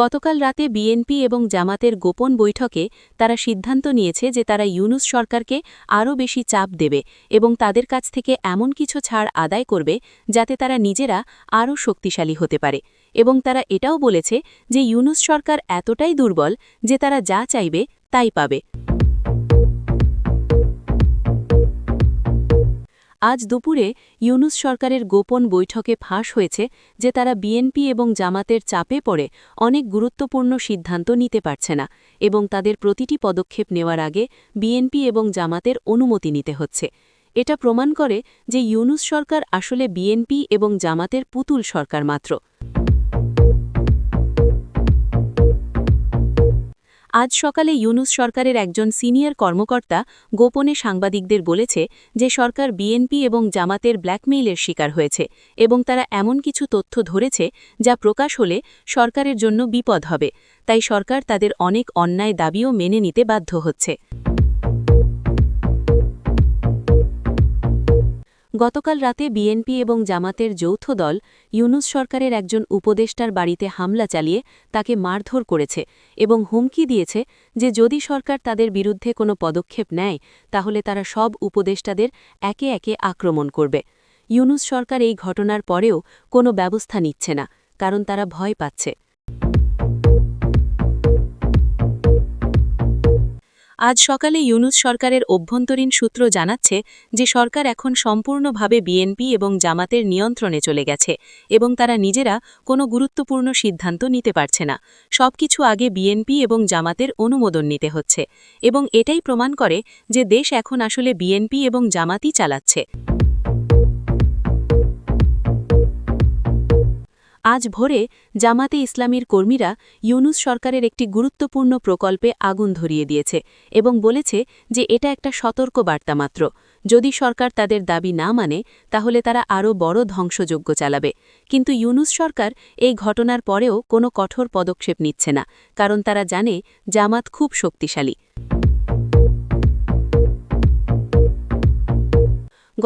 গতকাল রাতে বিএনপি এবং জামাতের গোপন বৈঠকে তারা সিদ্ধান্ত নিয়েছে যে তারা ইউনুস সরকারকে আরও বেশি চাপ দেবে এবং তাদের কাছ থেকে এমন কিছু ছাড় আদায় করবে যাতে তারা নিজেরা আরও শক্তিশালী হতে পারে। এবং তারা এটাও বলেছে যে ইউনুস সরকার এতটাই দুর্বল যে তারা যা চাইবে তাই পাবে। আজ দুপুরে ইউনুস সরকারের গোপন বৈঠকে ফাঁস হয়েছে যে তারা বিএনপি এবং জামাতের চাপে পড়ে অনেক গুরুত্বপূর্ণ সিদ্ধান্ত নিতে পারছে না এবং তাদের প্রতিটি পদক্ষেপ নেওয়ার আগে বিএনপি এবং জামাতের অনুমতি নিতে হচ্ছে। এটা প্রমাণ করে যে ইউনুস সরকার আসলে বিএনপি এবং জামাতের পুতুল সরকার মাত্র। আজ সকালে ইউনুস সরকারের একজন সিনিয়র কর্মকর্তা গোপনে সাংবাদিকদের বলেছে যে সরকার বিএনপি এবং জামাতের ব্ল্যাকমেইলের শিকার হয়েছে এবং তারা এমন কিছু তথ্য ধরেছে যা প্রকাশ হলে সরকারের জন্য বিপদ হবে। তাই সরকার তাদের অনেক অন্যায় দাবিও মেনে নিতে বাধ্য হচ্ছে। গতকাল রাতে বিএনপি এবং জামাতের যৌথ দল ইউনুস সরকারের একজন উপদেষ্টার বাড়িতে হামলা চালিয়ে তাকে মারধর করেছে এবং হুমকি দিয়েছে যে যদি সরকার তাদের বিরুদ্ধে কোনো পদক্ষেপ নেয়, তাহলে তারা সব উপদেষ্টাদের একে একে আক্রমণ করবে। ইউনুস সরকার এই ঘটনার পরেও কোনো ব্যবস্থা নিচ্ছে না, কারণ তারা ভয় পাচ্ছে। আজ সকালে ইউনুস সরকারের অভ্যন্তরীণ সূত্র জানাচ্ছে যে সরকার এখন সম্পূর্ণভাবে বিএনপি এবং জামাতের নিয়ন্ত্রণে চলে গেছে এবং তারা নিজেরা কোনো গুরুত্বপূর্ণ সিদ্ধান্ত নিতে পারছে না। সবকিছু আগে বিএনপি এবং জামাতের অনুমোদন নিতে হচ্ছে এবং এটাই প্রমাণ করে যে দেশ এখন আসলে বিএনপি এবং জামাতই চালাচ্ছে। আজ ভোরে জামাতে ইসলামীর কর্মীরা ইউনুস সরকারের একটি গুরুত্বপূর্ণ প্রকল্পে আগুন ধরিয়ে দিয়েছে এবং বলেছে যে এটা একটা সতর্ক বার্তা মাত্র। যদি সরকার তাদের দাবি না মানে তাহলে তারা আরও বড় ধ্বংসযোগ্য চালাবে। কিন্তু ইউনুস সরকার এই ঘটনার পরেও কোনো কঠোর পদক্ষেপ নিচ্ছে না, কারণ তারা জানে জামাত খুব শক্তিশালী।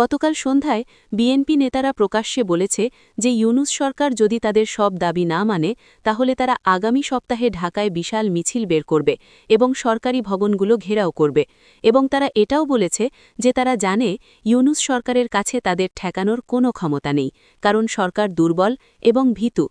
গতকাল সন্ধ্যায় বিএনপি নেতারা প্রকাশ্যে বলেছে যে ইউনুস সরকার যদি তাদের সব দাবি না মানে তাহলে তারা আগামী সপ্তাহে ঢাকায় বিশাল মিছিল বের করবে এবং সরকারি ভবনগুলো ঘেরাও করবে। এবং তারা এটাও বলেছে যে তারা জানে ইউনুস সরকারের কাছে তাদের ঠেকানোর কোনো ক্ষমতা নেই, কারণ সরকার দুর্বল এবং ভীতু।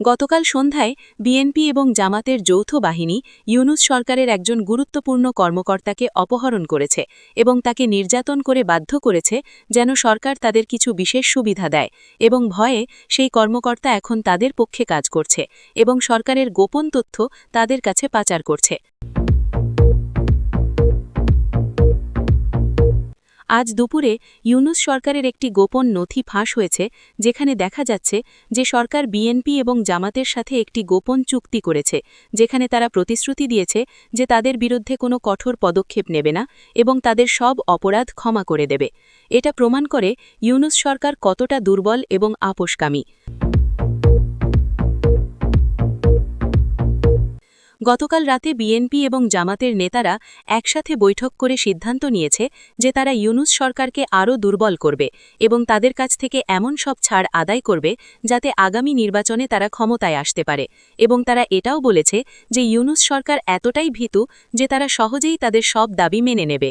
গতকাল সন্ধ্যায় বিএনপি এবং জামাতের যৌথ বাহিনী ইউনুস সরকারের একজন গুরুত্বপূর্ণ কর্মকর্তাকে অপহরণ করেছে এবং তাকে নির্যাতন করে বাধ্য করেছে যেন সরকার তাদের কিছু বিশেষ সুবিধা দেয় এবং ভয়ে সেই কর্মকর্তা এখন তাদের পক্ষে কাজ করছে এবং সরকারের গোপন তথ্য তাদের কাছে পাচার করছে। আজ দুপুরে ইউনুস সরকারের একটি গোপন নথি ফাঁস হয়েছে, যেখানে দেখা যাচ্ছে যে সরকার বিএনপি এবং জামাতের সাথে একটি গোপন চুক্তি করেছে, যেখানে তারা প্রতিশ্রুতি দিয়েছে যে তাদের বিরুদ্ধে কোনো কঠোর পদক্ষেপ নেবে না এবং তাদের সব অপরাধ ক্ষমা করে দেবে। এটা প্রমাণ করে ইউনুস সরকার কতটা দুর্বল এবং আপোষকামী। গতকাল রাতে বিএনপি এবং জামাতের নেতারা একসাথে বৈঠক করে সিদ্ধান্ত নিয়েছে যে তারা ইউনুস সরকারকে আরও দুর্বল করবে এবং তাদের কাছ থেকে এমন সব ছাড় আদায় করবে যাতে আগামী নির্বাচনে তারা ক্ষমতায় আসতে পারে। এবং তারা এটাও বলেছে যে ইউনুস সরকার এতটাই ভীতু যে তারা সহজেই তাদের সব দাবি মেনে নেবে।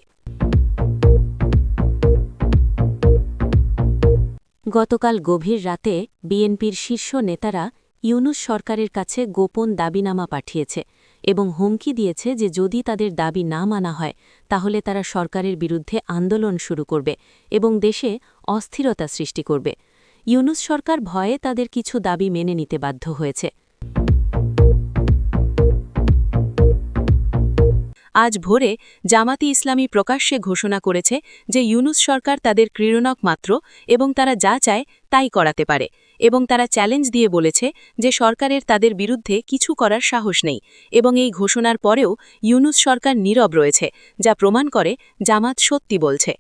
গতকাল গভীর রাতে বিএনপির শীর্ষ নেতারা ইউনুস সরকারের কাছে গোপন দাবিনামা পাঠিয়েছে। এবং হুমকি দিয়েছে যে যদি তাদের দাবি না মানা হয়, তাহলে তারা সরকারের বিরুদ্ধে আন্দোলন শুরু করবে এবং দেশে অস্থিরতা সৃষ্টি করবে। ইউনুস সরকার ভয়ে তাদের কিছু দাবি মেনে নিতে বাধ্য হয়েছে। আজ ভোরে জামাতি ইসলামী প্রকাশ্যে ঘোষণা করেছে যে ইউনুস সরকার তাদের ক্রীড়নক মাত্র এবং তারা যা চায় তাই করাতে পারে। এবং তারা চ্যালেঞ্জ দিয়ে বলেছে যে সরকারের তাদের বিরুদ্ধে কিছু করার সাহস নেই এবং এই ঘোষণার পরেও ইউনুস সরকার নীরব রয়েছে, যা প্রমাণ করে জামাত সত্যি বলছে।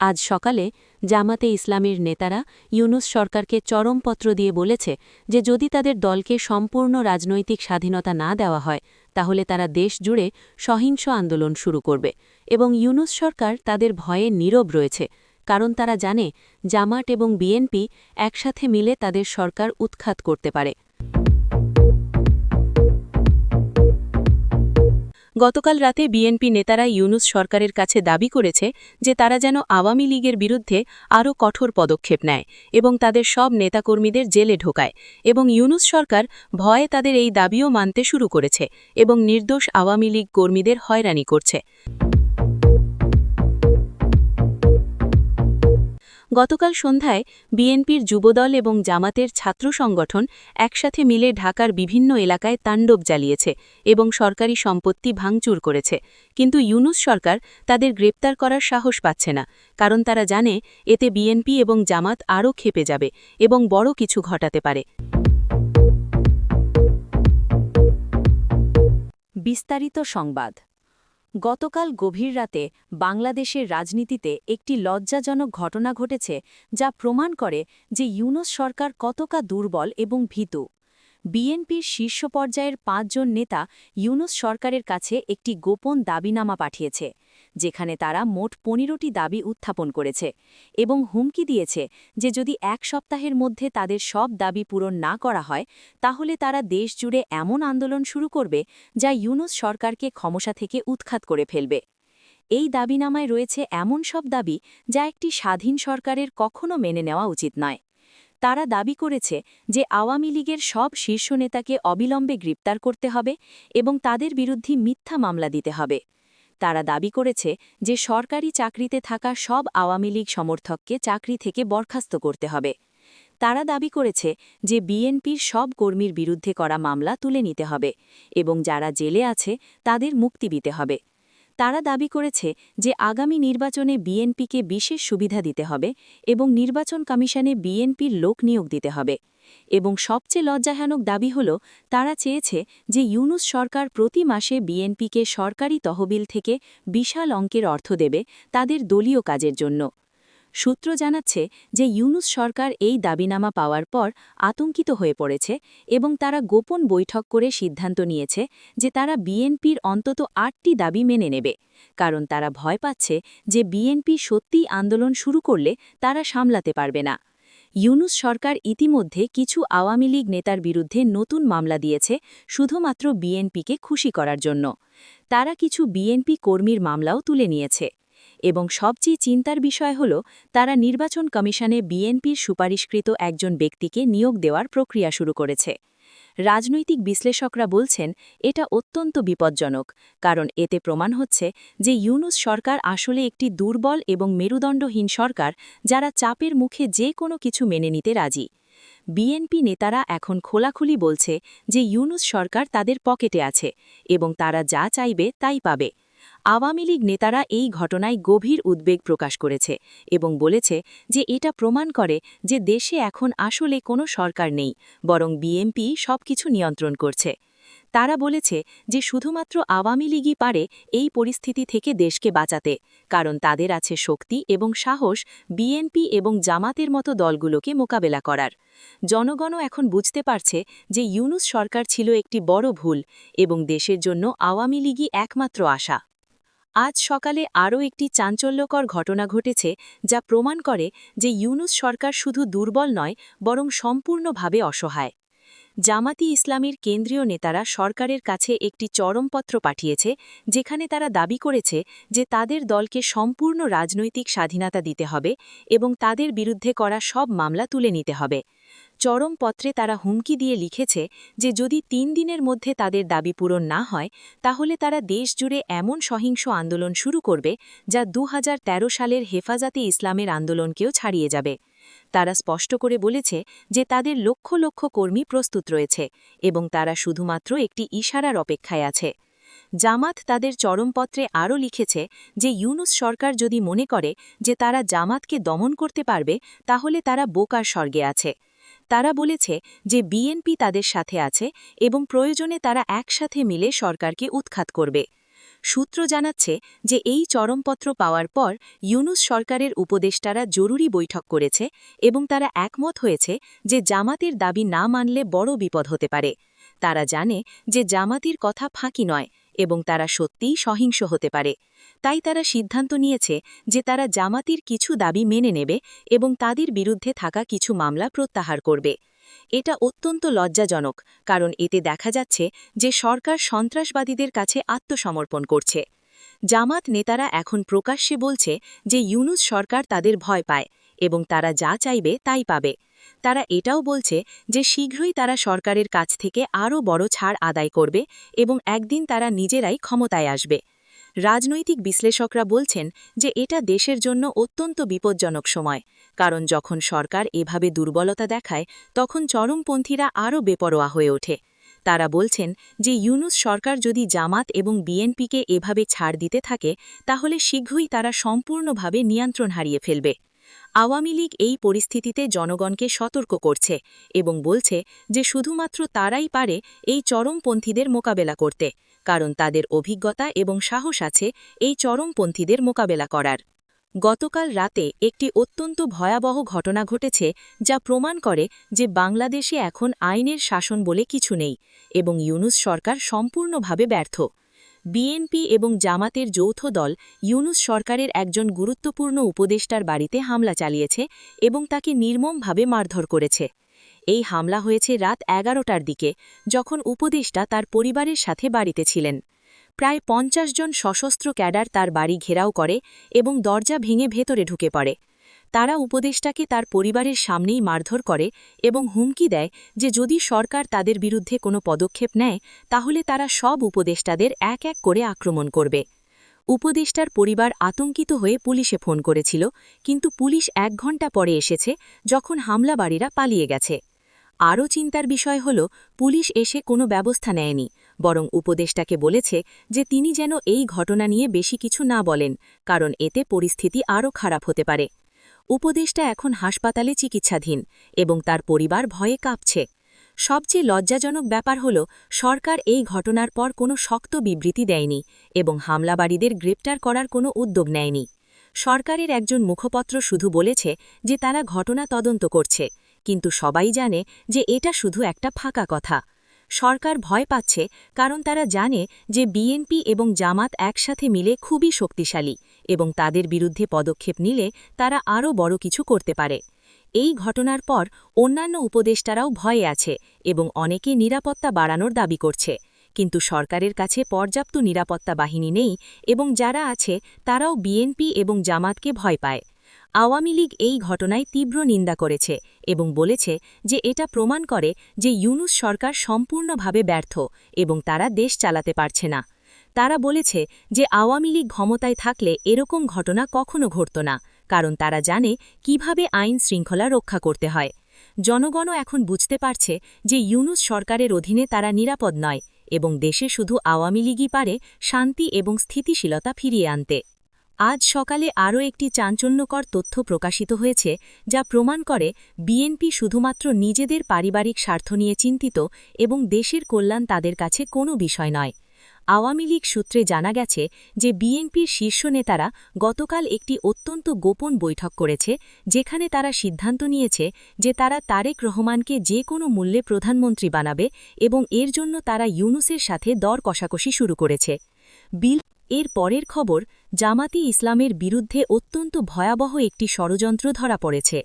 আজ সকালে জামাতে ইসলামের নেতারা ইউনুস সরকারকে চরমপত্র দিয়ে বলেছে যে যদি তাদের দলকে সম্পূর্ণ রাজনৈতিক স্বাধীনতা না দেওয়া হয়, তাহলে তারা দেশ জুড়ে সহিংস আন্দোলন শুরু করবে এবং ইউনুস সরকার তাদের ভয়ে নীরব রয়েছে, কারণ তারা জানে জামাট এবং বিএনপি একসাথে মিলে তাদের সরকার উৎখাত করতে পারে। গতকাল রাতে বিএনপি নেতারা ইউনুস সরকারের কাছে দাবি করেছে যে তারা যেন আওয়ামী লীগের বিরুদ্ধে আরও কঠোর পদক্ষেপ নেয় এবং তাদের সব নেতাকর্মীদের জেলে ঢোকায় এবং ইউনুস সরকার ভয়ে তাদের এই দাবিও মানতে শুরু করেছে এবং নির্দোষ আওয়ামী লীগ কর্মীদের হয়রানি করছে। গতকাল সন্ধ্যায় বিএনপির যুবদল এবং জামাতের ছাত্র সংগঠন একসাথে মিলে ঢাকার বিভিন্ন এলাকায় তাণ্ডব জ্বালিয়েছে এবং সরকারি সম্পত্তি ভাঙচুর করেছে। কিন্তু ইউনুস সরকার তাদের গ্রেপ্তার করার সাহস পাচ্ছে না, কারণ তারা জানে এতে বিএনপি এবং জামাত আরও খেপে যাবে এবং বড় কিছু ঘটাতে পারে। বিস্তারিত সংবাদ। গতকাল গভীর রাতে বাংলাদেশের রাজনীতিতে একটি লজ্জাজনক ঘটনা ঘটেছে যা প্রমাণ করে যে ইউনুস সরকার কতকা দুর্বল এবং ভীতু। বিএনপির শীর্ষ পর্যায়ের পাঁচজন নেতা ইউনুস সরকারের কাছে একটি গোপন দাবিনামা পাঠিয়েছে। যেখানে তারা মোট পনেরোটি দাবি উত্থাপন করেছে এবং হুমকি দিয়েছে যে যদি এক সপ্তাহের মধ্যে তাদের সব দাবি পূরণ না করা হয়, তাহলে তারা দেশ জুড়ে এমন আন্দোলন শুরু করবে যা ইউনুস সরকারকে ক্ষমতা থেকে উৎখাত করে ফেলবে। এই দাবিনামায় রয়েছে এমন সব দাবি যা একটি স্বাধীন সরকারের কখনো মেনে নেওয়া উচিত নয়। তারা দাবি করেছে যে আওয়ামী লীগের সব শীর্ষ নেতাকে অবিলম্বে গ্রেপ্তার করতে হবে এবং তাদের বিরুদ্ধে মিথ্যা মামলা দিতে হবে। তারা দাবি করেছে যে সরকারি চাকরিতে থাকা সব আওয়ামী লীগ সমর্থককে চাকরি থেকে বরখাস্ত করতে হবে। তারা দাবি করেছে যে বিএনপির সব কর্মীর বিরুদ্ধে করা মামলা তুলে নিতে হবে এবং যারা জেলে আছে তাদের মুক্তি দিতে হবে। তারা দাবি করেছে যে আগামী নির্বাচনে বিএনপিকে বিশেষ সুবিধা দিতে হবে এবং নির্বাচন কমিশনে বিএনপির লোক নিয়োগ দিতে হবে। এবং সবচেয়ে লজ্জাহানক দাবি হল, তারা চেয়েছে যে ইউনুস সরকার প্রতি মাসে বিএনপিকে সরকারি তহবিল থেকে বিশাল অঙ্কের অর্থ দেবে তাদের দলীয় কাজের জন্য। সূত্র জানাচ্ছে যে ইউনুস সরকার এই দাবিনামা পাওয়ার পর আতঙ্কিত হয়ে পড়েছে এবং তারা গোপন বৈঠক করে সিদ্ধান্ত নিয়েছে যে তারা বিএনপির অন্তত আটটি দাবি মেনে নেবে, কারণ তারা ভয় পাচ্ছে যে বিএনপি সত্যিই আন্দোলন শুরু করলে তারা সামলাতে পারবে না। ইউনুস সরকার ইতিমধ্যে কিছু আওয়ামী লীগ নেতার বিরুদ্ধে নতুন মামলা দিয়েছে, শুধুমাত্র বিএনপিকে খুশি করার জন্য। তারা কিছু বিএনপি কর্মীর মামলাও তুলে নিয়েছে। এবং সবচেয়ে চিন্তার বিষয় হল, তারা নির্বাচন কমিশনে বিএনপির সুপারিশকৃত একজন ব্যক্তিকে নিয়োগ দেওয়ার প্রক্রিয়া শুরু করেছে। রাজনৈতিক বিশ্লেষকরা বলছেন, এটা অত্যন্ত বিপজ্জনক, কারণ এতে প্রমাণ হচ্ছে যে ইউনুস সরকার আসলে একটি দুর্বল এবং মেরুদণ্ডহীন সরকার যারা চাপের মুখে যে কোনো কিছু মেনে নিতে রাজি। বিএনপি নেতারা এখন খোলাখুলি বলছে যে ইউনুস সরকার তাদের পকেটে আছে এবং তারা যা চাইবে তাই পাবে। আওয়ামী লীগ নেতারা এই ঘটনায় গভীর উদ্বেগ প্রকাশ করেছে এবং বলেছে যে এটা প্রমাণ করে যে দেশে এখন আসলে কোনো সরকার নেই, বরং বিএমপি সবকিছু নিয়ন্ত্রণ করছে। তারা বলেছে যে শুধুমাত্র আওয়ামী লীগই পারে এই পরিস্থিতি থেকে দেশকে বাঁচাতে, কারণ তাদের আছে শক্তি এবং সাহস বিএনপি এবং জামাতের মতো দলগুলোকে মোকাবেলা করার। জনগণও এখন বুঝতে পারছে যে ইউনুস সরকার ছিল একটি বড় ভুল এবং দেশের জন্য আওয়ামী লীগই একমাত্র আশা। আজ সকালে আরও একটি চাঞ্চল্যকর ঘটনা ঘটেছে, যা প্রমাণ করে যে ইউনুস সরকার শুধু দুর্বল নয়, বরং সম্পূর্ণভাবে অসহায়। জামাতি ইসলামীর কেন্দ্রীয় নেতারা সরকারের কাছে একটি চরমপত্র পাঠিয়েছে, যেখানে তারা দাবি করেছে যে তাদের দলকে সম্পূর্ণ রাজনৈতিক স্বাধীনতা দিতে হবে এবং তাদের বিরুদ্ধে করা সব মামলা তুলে নিতে হবে। চরমপত্রে তারা হুমকি দিয়ে লিখেছে যে যদি তিন দিনের মধ্যে তাদের দাবি পূরণ না হয়, তাহলে তারা দেশ জুড়ে এমন সহিংস আন্দোলন শুরু করবে যা দু হাজার তেরো সালের হেফাজতে ইসলামের আন্দোলনকেও ছাড়িয়ে যাবে। তারা স্পষ্ট করে বলেছে যে তাদের লক্ষ লক্ষ কর্মী প্রস্তুত রয়েছে এবং তারা শুধুমাত্র একটি ইশারার অপেক্ষায় আছে। জামাত তাদের চরমপত্রে আরও লিখেছে যে ইউনুস সরকার যদি মনে করে যে তারা জামাতকে দমন করতে পারবে, তাহলে তারা বোকার স্বর্গে আছে। তারা বলেছে যে বিএনপি তাদের সাথে আছে এবং প্রয়োজনে তারা একসাথে মিলে সরকারকে উৎখাত করবে। সূত্র জানাচ্ছে যে এই চরমপত্র পাওয়ার পর ইউনুস সরকারের উপদেষ্টারা জরুরি বৈঠক করেছে এবং তারা একমত হয়েছে যে জামাতের দাবি না মানলে বড় বিপদ হতে পারে। তারা জানে যে জামাতির কথা ফাঁকি নয় এবং তারা সত্যিই সহিংস হতে পারে। তাই তারা সিদ্ধান্ত নিয়েছে যে তারা জামাতির কিছু দাবি মেনে নেবে এবং তাদের বিরুদ্ধে থাকা কিছু মামলা প্রত্যাহার করবে। এটা অত্যন্ত লজ্জাজনক, কারণ এতে দেখা যাচ্ছে যে সরকার সন্ত্রাসবাদীদের কাছে আত্মসমর্পণ করছে। জামাত নেতারা এখন প্রকাশ্যে বলছে যে ইউনুস সরকার তাদের ভয় পায় এবং তারা যা চাইবে তাই পাবে। তারা এটাও বলছে যে শীঘ্রই তারা সরকারের কাছ থেকে আরও বড় ছাড় আদায় করবে এবং একদিন তারা নিজেরাই ক্ষমতায় আসবে। রাজনৈতিক বিশ্লেষকরা বলছেন যে এটা দেশের জন্য অত্যন্ত বিপজ্জনক সময়, কারণ যখন সরকার এভাবে দুর্বলতা দেখায়, তখন চরমপন্থীরা আরও বেপরোয়া হয়ে ওঠে। তারা বলছেন যে ইউনুস সরকার যদি জামাত এবং বিএনপিকে এভাবে ছাড় দিতে থাকে, তাহলে শীঘ্রই তারা সম্পূর্ণভাবে নিয়ন্ত্রণ হারিয়ে ফেলবে। আওয়ামী লীগ এই পরিস্থিতিতে জনগণকে সতর্ক করছে এবং বলছে যে শুধুমাত্র তারাই পারে এই চরমপন্থীদের মোকাবেলা করতে। কারণ তাদের অভিজ্ঞতা এবং সাহস আছে এই চরমপন্থীদের মোকাবেলা করার। গতকাল রাতে একটি অত্যন্ত ভয়াবহ ঘটনা ঘটেছে যা প্রমাণ করে যে বাংলাদেশে এখন আইনের শাসন বলে কিছু নেই এবং ইউনুস সরকার সম্পূর্ণভাবে ব্যর্থ। বিএনপি এবং জামাতের যৌথ দল ইউনুস সরকারের একজন গুরুত্বপূর্ণ উপদেষ্টার বাড়িতে হামলা চালিয়েছে এবং তাকে নির্মমভাবে মারধর করেছে। এই হামলা হয়েছে রাত এগারোটার দিকে, যখন উপদেষ্টা তার পরিবারের সাথে বাড়িতে ছিলেন। প্রায় পঞ্চাশ জন সশস্ত্র ক্যাডার তার বাড়ি ঘেরাও করে এবং দরজা ভেঙে ভেতরে ঢুকে পড়ে। তারা উপদেষ্টাকে তার পরিবারের সামনেই মারধর করে এবং হুমকি দেয় যে যদি সরকার তাদের বিরুদ্ধে কোনো পদক্ষেপ নেয়, তাহলে তারা সব উপদেষ্টাদের এক এক করে আক্রমণ করবে। উপদেষ্টার পরিবার আতঙ্কিত হয়ে পুলিশে ফোন করেছিল, কিন্তু পুলিশ এক ঘণ্টা পরে এসেছে, যখন হামলাবাড়িরা পালিয়ে গেছে। আরও চিন্তার বিষয় হল, পুলিশ এসে কোনো ব্যবস্থা নেয়নি, বরং উপদেষ্টাকে বলেছে যে তিনি যেন এই ঘটনা নিয়ে বেশি কিছু না বলেন, কারণ এতে পরিস্থিতি আরও খারাপ হতে পারে। উপদেষ্টা এখন হাসপাতালে চিকিৎসাধীন এবং তার পরিবার ভয়ে কাঁপছে। সবচেয়ে লজ্জাজনক ব্যাপার হল, সরকার এই ঘটনার পর কোনো শক্ত বিবৃতি দেয়নি এবং হামলাবাড়িদের গ্রেপ্তার করার কোনো উদ্যোগ নেয়নি। সরকারের একজন মুখপত্র শুধু বলেছে যে তারা ঘটনা তদন্ত করছে। কিন্তু সবাই জানে যে এটা শুধু একটা ফাঁকা কথা। সরকার ভয় পাচ্ছে কারণ তারা জানে যে বিএনপি এবং জামাত একসাথে মিলে খুবই শক্তিশালী এবং তাদের বিরুদ্ধে পদক্ষেপ নিলে তারা আরও বড় কিছু করতে পারে। এই ঘটনার পর অন্যান্য উপদেষ্টারাও ভয়ে আছে এবং অনেকে নিরাপত্তা বাড়ানোর দাবি করছে। কিন্তু সরকারের কাছে পর্যাপ্ত নিরাপত্তা বাহিনী নেই এবং যারা আছে তারাও বিএনপি এবং জামাতকে ভয় পায়। আওয়ামী লীগ এই ঘটনায় তীব্র নিন্দা করেছে এবং বলেছে যে এটা প্রমাণ করে যে ইউনুস সরকার সম্পূর্ণভাবে ব্যর্থ এবং তারা দেশ চালাতে পারছে না। তারা বলেছে যে আওয়ামী লীগ ক্ষমতায় থাকলে এরকম ঘটনা কখনো ঘটত না, কারণ তারা জানে কীভাবে আইন শৃঙ্খলা রক্ষা করতে হয়। জনগণও এখন বুঝতে পারছে যে ইউনুস সরকারের অধীনে তারা নিরাপদ নয় এবং দেশে শুধু আওয়ামী লীগই পারে শান্তি এবং স্থিতিশীলতা ফিরিয়ে আনতে। আজ সকালে আরও একটি চাঞ্চল্যকর তথ্য প্রকাশিত হয়েছে, যা প্রমাণ করে বিএনপি শুধুমাত্র নিজেদের পারিবারিক স্বার্থ নিয়ে চিন্তিত এবং দেশের কল্যাণ তাদের কাছে কোনো বিষয় নয়। আওয়ামী লীগ সূত্রে জানা গেছে যে বিএনপির শীর্ষ নেতারা গতকাল একটি অত্যন্ত গোপন বৈঠক করেছে, যেখানে তারা সিদ্ধান্ত নিয়েছে যে তারা তারেক রহমানকে যে কোনো মূল্যে প্রধানমন্ত্রী বানাবে এবং এর জন্য তারা ইউনুসের সাথে দর কষাকষি শুরু করেছে। বিল এর পরের খবর জামাতি ইসলামের বিরুদ্ধে অত্যন্ত ভয়াবহ একটি ষড়যন্ত্র ধরা পড়েছে।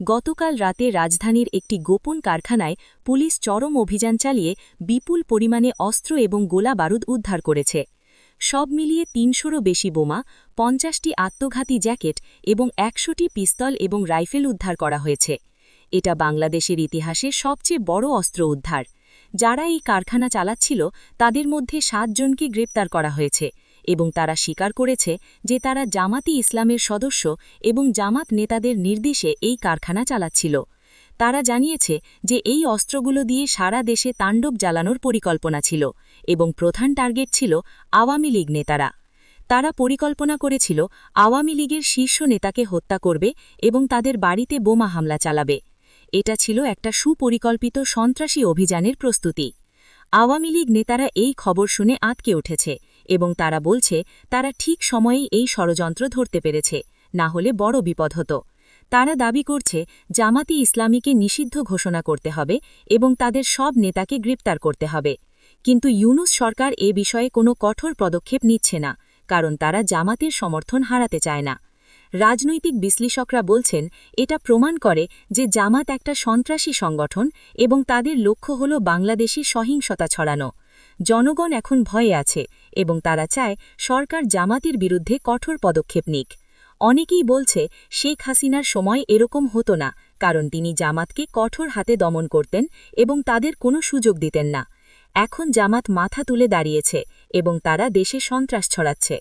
গতকাল রাতে রাজধানীর একটি গোপন কারখানায় পুলিশ চরম অভিযান চালিয়ে বিপুল পরিমাণে অস্ত্র এবং গোলা বারুদ উদ্ধার করেছে। সব মিলিয়ে তিনশোরও বেশি বোমা, পঞ্চাশটি আত্মঘাতী জ্যাকেট এবং একশোটি পিস্তল এবং রাইফেল উদ্ধার করা হয়েছে। এটা বাংলাদেশের ইতিহাসে সবচেয়ে বড় অস্ত্র উদ্ধার। যারা এই কারখানা চালাচ্ছিল, তাদের মধ্যে সাতজনকে গ্রেপ্তার করা হয়েছে। এবং তারা স্বীকার করেছে যে তারা জামাতি ইসলামের সদস্য এবং জামাত নেতাদের নির্দেশে এই কারখানা চালাচ্ছিল। তারা জানিয়েছে যে এই অস্ত্রগুলো দিয়ে সারা দেশে তাণ্ডব জ্বালানোর পরিকল্পনা ছিল এবং প্রধান টার্গেট ছিল আওয়ামী লীগ নেতারা। তারা পরিকল্পনা করেছিল আওয়ামী লীগের শীর্ষ নেতাকে হত্যা করবে এবং তাদের বাড়িতে বোমা হামলা চালাবে। এটা ছিল একটা সুপরিকল্পিত সন্ত্রাসী অভিযানের প্রস্তুতি। আওয়ামী লীগ নেতারা এই খবর শুনে আটকে উঠেছে। এবং তারা বলছে, তারা ঠিক সময়েই এই ষড়যন্ত্র ধরতে পেরেছে, না হলে বড় বিপদ হতো। তারা দাবি করছে, জামাতি ইসলামীকে নিষিদ্ধ ঘোষণা করতে হবে এবং তাদের সব নেতাকে গ্রেপ্তার করতে হবে। কিন্তু ইউনুস সরকার এ বিষয়ে কোনো কঠোর পদক্ষেপ নিচ্ছে না, কারণ তারা জামাতের সমর্থন হারাতে চায় না। রাজনৈতিক বিশ্লেষকরা বলছেন, এটা প্রমাণ করে যে জামাত একটা সন্ত্রাসী সংগঠন এবং তাদের লক্ষ্য হল বাংলাদেশে সহিংসতা ছড়ানো। জনগণ এখন ভয়ে আছে এবং তারা চায় সরকার জামাতের বিরুদ্ধে কঠোর পদক্ষেপ নিক। অনেকেই বলছে, শেখ হাসিনার সময় এরকম হতো না, কারণ তিনি জামাতকে কঠোর হাতে দমন করতেন এবং তাদের কোনো সুযোগ দিতেন না। এখন জামাত মাথা তুলে দাঁড়িয়েছে এবং তারা দেশে সন্ত্রাস ছড়াচ্ছে।